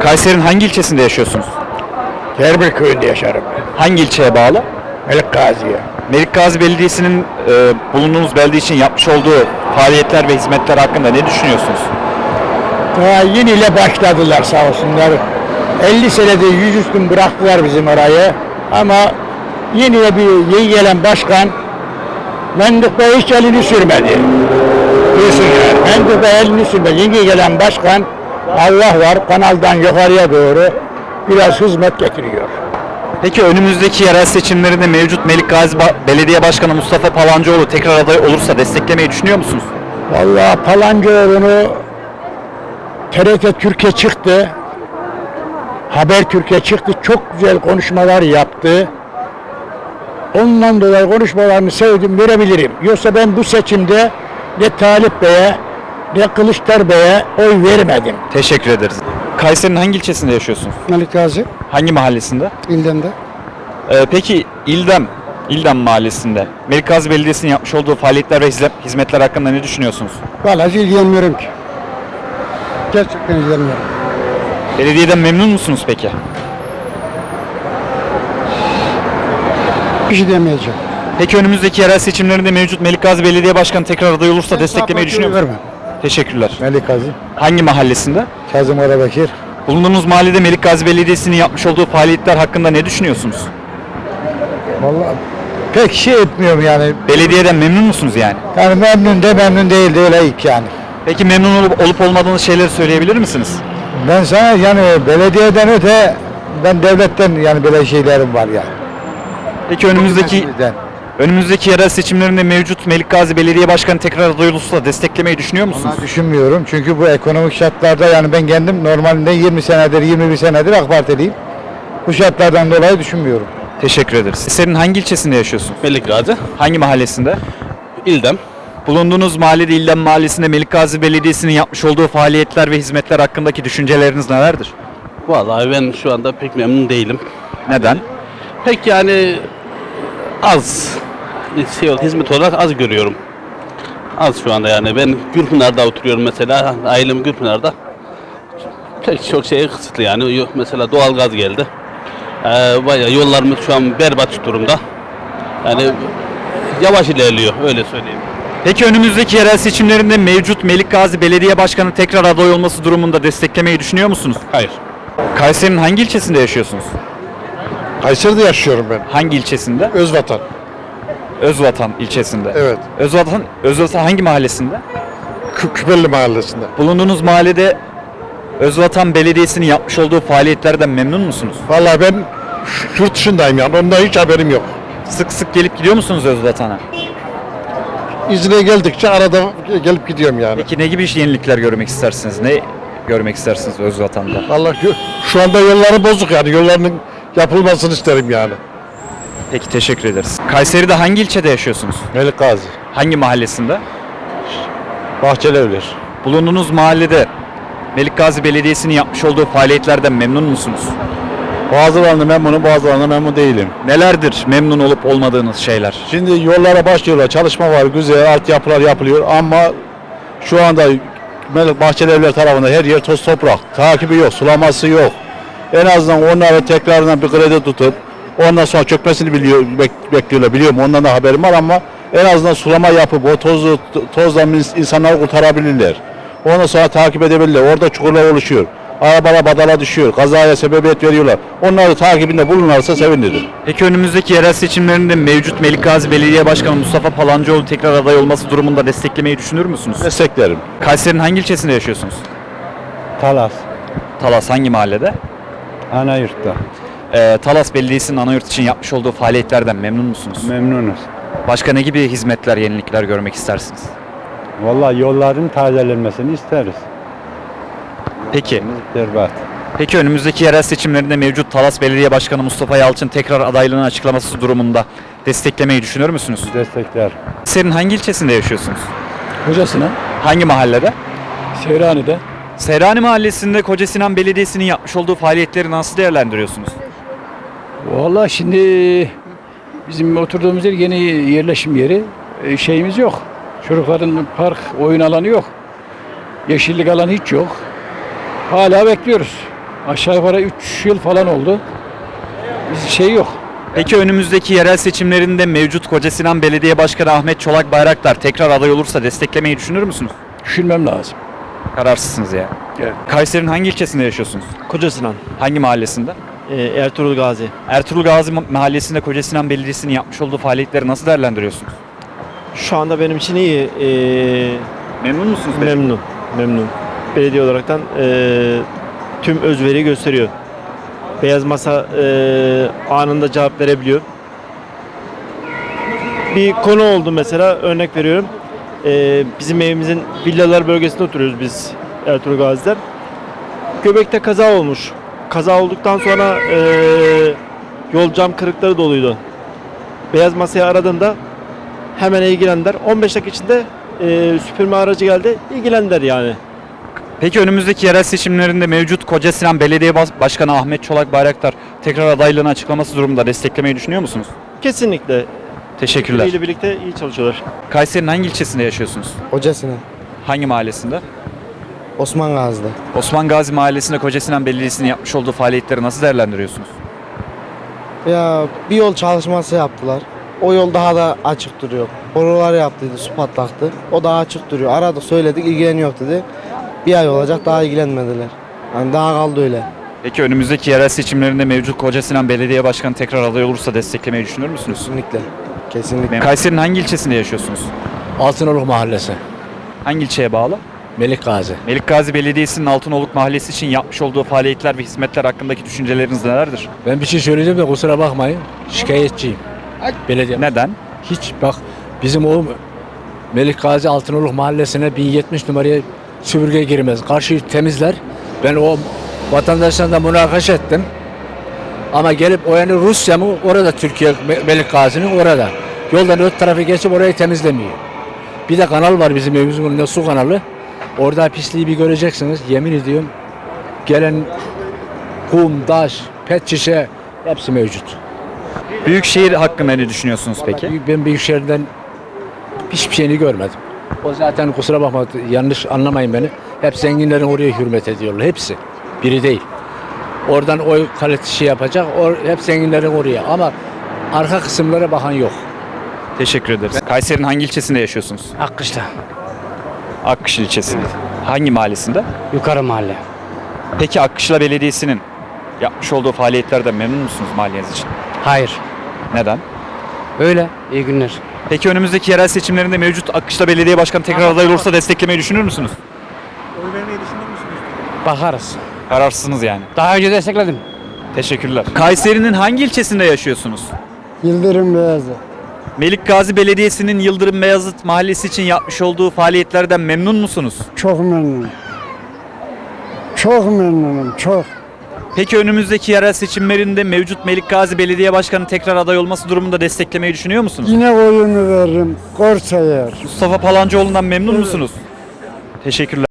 Kayseri'nin hangi ilçesinde yaşıyorsunuz? Gerber köyünde yaşarım. Hangi ilçeye bağlı? Melik Gazi'ye. Melik Gazi Belediyesi'nin e, bulunduğunuz belde için yapmış olduğu faaliyetler ve hizmetler hakkında ne düşünüyorsunuz? Daha yeniyle başladılar sağ olsunlar. 50 senede yüzüstün bıraktılar bizim orayı. Ama yeniye bir yeni gelen başkan Mendik Bey hiç elini sürmedi. Diyorsun yani. Mendik Bey elini sürmedi. Yeni gelen başkan Allah var kanaldan yukarıya doğru biraz hizmet getiriyor. Peki önümüzdeki yerel seçimlerinde mevcut Melik Gazi Ba- Belediye Başkanı Mustafa Palancıoğlu tekrar aday olursa desteklemeyi düşünüyor musunuz? Vallahi Palancıoğlu'nu TRT Türkiye çıktı. Haber Türkiye çıktı. Çok güzel konuşmalar yaptı. Ondan dolayı konuşmalarını sevdim, verebilirim. Yoksa ben bu seçimde ne Talip Bey'e ne Kılıçdaroğlu Bey'e oy vermedim. Teşekkür ederiz. Kayseri'nin hangi ilçesinde yaşıyorsunuz? Melik Gazi, Hangi mahallesinde? İldem'de. Ee, peki İldem, İldem Mahallesi'nde Melik Gazi Belediyesi'nin yapmış olduğu faaliyetler ve hizmet- hizmetler hakkında ne düşünüyorsunuz? Vallahi hiç ilgilenmiyorum ki. Gerçekten ilgilenmiyorum. Belediyeden memnun musunuz peki? Bir şey demeyeceğim. Peki önümüzdeki yerel seçimlerinde mevcut Melik Gazi Belediye Başkanı tekrar aday olursa desteklemeyi düşünüyor musunuz? Teşekkürler. Melik Gazi, Hangi mahallesinde? Kazım Arabakir. Bulunduğunuz mahallede Melik Gazi Belediyesi'nin yapmış olduğu faaliyetler hakkında ne düşünüyorsunuz? Vallahi pek şey etmiyorum yani. Belediyeden memnun musunuz yani? Yani memnun de memnun değil de öyle ilk yani. Peki memnun olup, olup olmadığınız şeyleri söyleyebilir misiniz? Ben sana yani belediyeden öte ben devletten yani böyle şeylerim var yani. Peki önümüzdeki Hizmetimizden. Önümüzdeki yerel seçimlerinde mevcut Melik Gazi Belediye Başkanı tekrar aday olursa desteklemeyi düşünüyor musunuz? Onu düşünmüyorum çünkü bu ekonomik şartlarda yani ben kendim normalde 20 senedir 21 senedir AK Partiliyim. Bu şartlardan dolayı düşünmüyorum. Teşekkür ederiz. Senin hangi ilçesinde yaşıyorsun? Melik Gazi, Hangi mahallesinde? İldem. Bulunduğunuz mahallede İldem Mahallesi'nde Melik Gazi Belediyesi'nin yapmış olduğu faaliyetler ve hizmetler hakkındaki düşünceleriniz nelerdir? Vallahi ben şu anda pek memnun değilim. Neden? Pek yani az şey, hizmet olarak az görüyorum. Az şu anda yani. Ben Gürpınar'da oturuyorum mesela. Ailem Gürpınar'da. Pek çok şey kısıtlı yani. Yo- Mesela doğalgaz geldi. Ee, bayağı yollarımız şu an berbat durumda. Yani yavaş ilerliyor öyle söyleyeyim. Peki önümüzdeki yerel seçimlerinde mevcut Melik Gazi Belediye Başkanı tekrar aday olması durumunda desteklemeyi düşünüyor musunuz? Hayır. Kayseri'nin hangi ilçesinde yaşıyorsunuz? Kayseri'de yaşıyorum ben. Hangi ilçesinde? Özvatan. Özvatan ilçesinde. Evet. Özvatan, Özvatan hangi mahallesinde? Kü- Küpelli mahallesinde. Bulunduğunuz mahallede Özvatan Belediyesi'nin yapmış olduğu faaliyetlerden memnun musunuz? Vallahi ben yurt dışındayım yani. Ondan hiç haberim yok. Sık sık gelip gidiyor musunuz Özvatan'a? İzine geldikçe arada gelip gidiyorum yani. Peki ne gibi yenilikler görmek istersiniz? Ne görmek istersiniz Özvatan'da? Vallahi şu anda yolları bozuk yani. Yollarının yapılmasını isterim yani. Peki teşekkür ederiz. Kayseri'de hangi ilçede yaşıyorsunuz? Melik Gazi. Hangi mahallesinde? Bahçelievler. Bulunduğunuz mahallede Melik Gazi Belediyesi'nin yapmış olduğu faaliyetlerden memnun musunuz? Bazılarında memnunum, bazılarında memnun değilim. Nelerdir memnun olup olmadığınız şeyler? Şimdi yollara başlıyorlar. Çalışma var, güzel altyapılar yapılıyor ama şu anda Melik Bahçelievler tarafında her yer toz toprak. Takibi yok, sulaması yok. En azından onlara tekrardan bir kredi tutup ondan sonra çökmesini biliyor, bek- bekliyorlar. Biliyorum ondan da haberim var ama en azından sulama yapıp o tozu tozdan ins- insanları kurtarabilirler. Ondan sonra takip edebilirler. Orada çukurlar oluşuyor. Arabalar badala düşüyor. Kazaya sebebiyet veriyorlar. Onları takibinde bulunursa sevinirim. Peki önümüzdeki yerel seçimlerinde mevcut Melik Gazi Belediye Başkanı Mustafa Palancıoğlu tekrar aday olması durumunda desteklemeyi düşünür müsünüz? Desteklerim. Kayseri'nin hangi ilçesinde yaşıyorsunuz? Talas, Talas hangi mahallede? Anayurt'ta. Ee, Talas Belediyesi'nin Anayurt için yapmış olduğu faaliyetlerden memnun musunuz? Memnunuz. Başka ne gibi hizmetler, yenilikler görmek istersiniz? Vallahi yolların tazelenmesini isteriz. Peki, Berbat. peki önümüzdeki yerel seçimlerinde mevcut Talas Belediye Başkanı Mustafa Yalçın tekrar adaylığını açıklaması durumunda desteklemeyi düşünür müsünüz? Destekler. Senin hangi ilçesinde yaşıyorsunuz? Hocasına Hangi mahallede? Seyrani'de Seyrani Mahallesi'nde Koca Sinan Belediyesi'nin yapmış olduğu faaliyetleri nasıl değerlendiriyorsunuz? Vallahi şimdi bizim oturduğumuz yer yeni yerleşim yeri. E, şeyimiz yok. Çocukların park oyun alanı yok. Yeşillik alanı hiç yok. Hala bekliyoruz. Aşağı yukarı 3 yıl falan oldu. Biz şey yok. Peki önümüzdeki yerel seçimlerinde mevcut Koca Sinan Belediye Başkanı Ahmet Çolak Bayraktar tekrar aday olursa desteklemeyi düşünür müsünüz? Düşünmem lazım. Kararsızsınız ya. Evet. Kayseri'nin hangi ilçesinde yaşıyorsunuz? Koca Sinan, Hangi mahallesinde? e, Ertuğrul Gazi. Ertuğrul Gazi Mahallesi'nde Koca Sinan Belediyesi'nin yapmış olduğu faaliyetleri nasıl değerlendiriyorsunuz? Şu anda benim için iyi. E, Memnun musunuz? peki? memnun, memnun. Belediye olaraktan e, tüm özveri gösteriyor. Beyaz masa e, anında cevap verebiliyor. Bir konu oldu mesela, örnek veriyorum. E, bizim evimizin villalar bölgesinde oturuyoruz biz Ertuğrul Gazi'den. Göbekte kaza olmuş. Kaza olduktan sonra e, yol cam kırıkları doluydu. Beyaz masaya aradığında hemen ilgilendiler. 15 dakika içinde e, süpürme aracı geldi. İlgilendiler yani. Peki önümüzdeki yerel seçimlerinde mevcut Koca Sinan Belediye Başkanı Ahmet Çolak Bayraktar tekrar adaylığını açıklaması durumunda desteklemeyi düşünüyor musunuz? Kesinlikle. Teşekkürler. ile birlikte iyi çalışıyorlar. Kayseri'nin hangi ilçesinde yaşıyorsunuz? Hocasına. Hangi mahallesinde? Osman Gazi'de. Osman Gazi Mahallesi'nde Koca Sinan Belediyesi'nin yapmış olduğu faaliyetleri nasıl değerlendiriyorsunuz? Ya bir yol çalışması yaptılar. O yol daha da açık duruyor. Borular yaptıydı, su patlaktı. O daha açık duruyor. Aradık söyledik ilgileniyor dedi. Bir ay olacak daha ilgilenmediler. Yani daha kaldı öyle. Peki önümüzdeki yerel seçimlerinde mevcut Koca Sinan Belediye Başkanı tekrar aday olursa desteklemeyi düşünür müsünüz? Kesinlikle. Kesinlikle. Kayseri'nin hangi ilçesinde yaşıyorsunuz? Altınoluk Mahallesi, Hangi ilçeye bağlı? Melik Gazi. Melik Gazi Belediyesi'nin Altınoluk Mahallesi için yapmış olduğu faaliyetler ve hizmetler hakkındaki düşünceleriniz nelerdir? Ben bir şey söyleyeceğim de kusura bakmayın. Şikayetçiyim. Belediye. Neden? Hiç bak bizim o Melik Gazi Altınoluk Mahallesi'ne 1070 numaraya süpürge girmez. Karşıyı temizler. Ben o vatandaşlarla münakaşa ettim. Ama gelip o yani Rusya mı orada Türkiye Me- Melik Gazi'nin orada. Yoldan öte tarafı geçip orayı temizlemiyor. Bir de kanal var bizim evimizin önünde su kanalı. Orada pisliği bir göreceksiniz. Yemin ediyorum gelen kum, taş, pet şişe hepsi mevcut. Büyükşehir hakkında ne düşünüyorsunuz peki? Büyük- Ben Büyükşehir'den hiçbir şeyini görmedim. O zaten kusura bakma yanlış anlamayın beni. Hep zenginlerin oraya hürmet ediyorlar. Hepsi. Biri değil. Oradan oy kalitesi şey yapacak. O, hep zenginlerin oraya. Ama arka kısımlara bakan yok. Teşekkür ederiz. Kayseri'nin hangi ilçesinde yaşıyorsunuz? Akkış'ta. Akkışlı ilçesinde. Hangi mahallesinde? Yukarı mahalle. Peki Akkışla Belediyesi'nin yapmış olduğu faaliyetlerden memnun musunuz mahalleniz için? Hayır. Neden? Öyle. İyi günler. Peki önümüzdeki yerel seçimlerinde mevcut Akkışla Belediye Başkanı tekrar aday olursa desteklemeyi düşünür müsünüz? Bakarız. Kararsızsınız yani. Daha önce destekledim. Teşekkürler. Kayseri'nin hangi ilçesinde yaşıyorsunuz? Yıldırım Beyazı. Melik Gazi Belediyesi'nin Yıldırım Beyazıt Mahallesi için yapmış olduğu faaliyetlerden memnun musunuz? Çok memnunum. Çok memnunum, çok. Peki önümüzdeki yerel seçimlerinde mevcut Melik Gazi Belediye Başkanı tekrar aday olması durumunda desteklemeyi düşünüyor musunuz? Yine oyunu veririm. Korsa yer. Mustafa Palancıoğlu'ndan memnun musunuz? Teşekkürler.